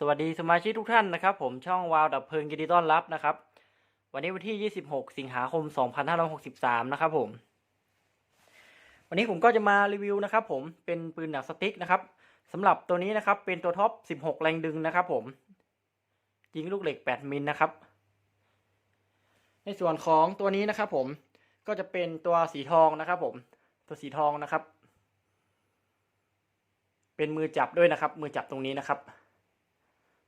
สวัสดีสมาชิกทุกท่านนะครับ ผมช่องวาวดับเพลิงยินดีต้อนรับนะครับ วันนี้วันที่ 26 สิงหาคม 2563 นะครับผม วันนี้ผมก็จะมารีวิวนะครับ ผมเป็นปืนหนังสติ๊กนะครับสำหรับตัวนี้นะครับเป็นตัวท็อป 16 แรงดึงนะครับผมยิงลูกเหล็ก 8 มิลนะครับ ในส่วนของตัวนี้นะครับ ผมก็จะเป็นตัวสีทองนะครับ ผมตัวสีทองนะครับ เป็นมือจับด้วยนะครับ มือจับตรงนี้นะครับ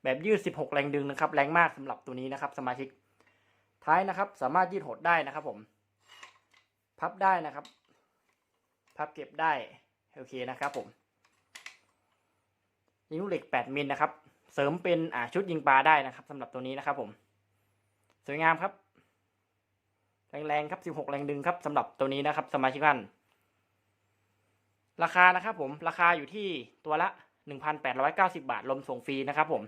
แบบยืด 16 แรงดึงนะครับ แรงมากสำหรับตัวนี้นะครับ สมาชิก ท้ายนะครับ สามารถยืดหดได้นะครับ ผม พับได้นะครับ พับเก็บได้โอเคนะครับ ผมยิงลูกเหล็ก 8 มิลนะครับ เสริมเป็นอ่าชุดยิงปลาได้นะครับสำหรับตัวนี้นะครับ ผม สวยงามครับ แรงๆครับ 16 แรงดึงครับสำหรับตัวนี้นะครับ สมาชิกท่านราคานะครับผมราคาอยู่ที่ตัวละ 1,890 บาทลมส่งฟรีนะครับผม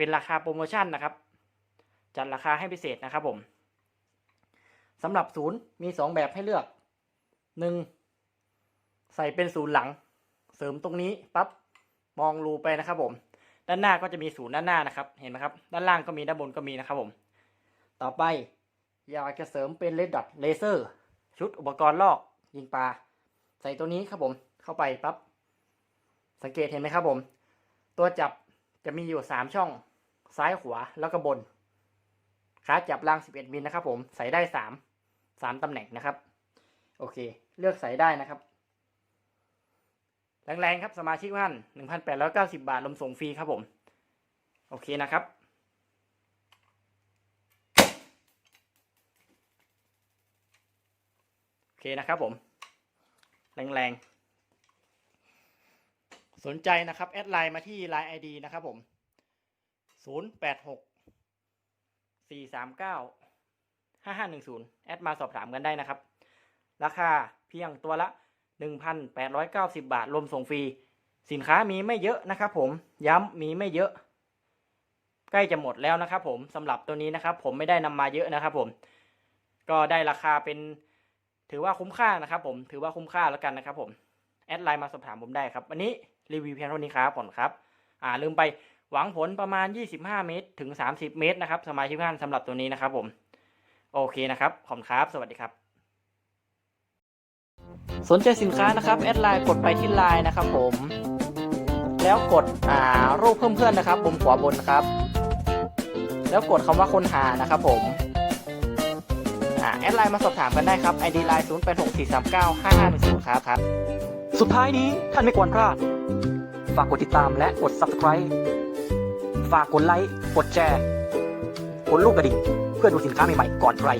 เป็นราคาโปรโมชั่นนะครับ จัดราคาให้พิเศษนะครับผมสำหรับศูนย์มีสองแบบให้เลือกหนึ่งใส่เป็นศูนย์หลัง เสริมตรงนี้ปั๊บมองรูไปนะครับผม ด้านหน้าก็จะมีศูนย์ด้านหน้านะครับ เห็นไหมครับ ด้านล่างก็มีด้านบนก็มีนะครับผม ต่อไปอยากจะเสริมเป็นเลดดอทเลเซอร์ชุดอุปกรณ์ลอกยิงปลาใส่ตัวนี้ครับผมเข้าไปปั๊บสังเกตเห็นไหมครับผม ตัวจับจะมีอยู่สามช่อง ซ้ายขวาแล้วก็บน ขาจับรางสิบเอ็ดมิลนะครับผมใส่ได้สามสามตำแหน่งนะครับ โอเค เลือกใส่ได้นะครับ แรงๆครับสมาชิกท่านหนึ่งพันแปดร้อยเก้าสิบาทลมส่งฟรีครับผม โอเคนะครับโอเคนะครับผม แรงๆสนใจนะครับ แอดไลน์มาที่ Line ID นะครับผม 086 439 5510แอดมาสอบถามกันได้นะครับ ราคาเพียงตัวละ1,890บาท รวมส่งฟรี สินค้ามีไม่เยอะนะครับผมย้ำมีไม่เยอะ ใกล้จะหมดแล้วนะครับผมสำหรับตัวนี้นะครับ ผมไม่ได้นำมาเยอะนะครับผม ก็ได้ราคาเป็นถือว่าคุ้มค่านะครับผมถือว่าคุ้มค่าแล้วกันนะครับผม แอดไลน์มาสอบถามผมได้ครับ วันนี้รีวิวเพียงเท่านี้ครับผมครับ อ่าลืมไป หวังผลประมาณ 25 เมตร ถึง 30 เมตรนะครับสมาชิกท่านสำหรับตัวนี้นะครับผมโอเคนะครับขอบคุณครับ สวัสดีครับ สนใจสินค้านะครับแอดไลน์กดไปที่ไลน์นะครับผมแล้วกดอ่ารูปเพิ่มเพื่อนนะครับมุมขวาบนครับ แล้วกดคำว่าค้นหานะครับผมอ่าแอดไลน์มาสอบถามกันได้ครับ ID ไลน์0 8 6 4 3 9 5 5 1 0ครับครับ สุดท้ายนี้ท่านไม่ควรพลาด ฝากกดติดตามและกด subscribe ฝากกดไลค์ กดแชร์ กดลูกกระดิ่ง เพื่อดูสินค้าใหม่ๆ ก่อนใคร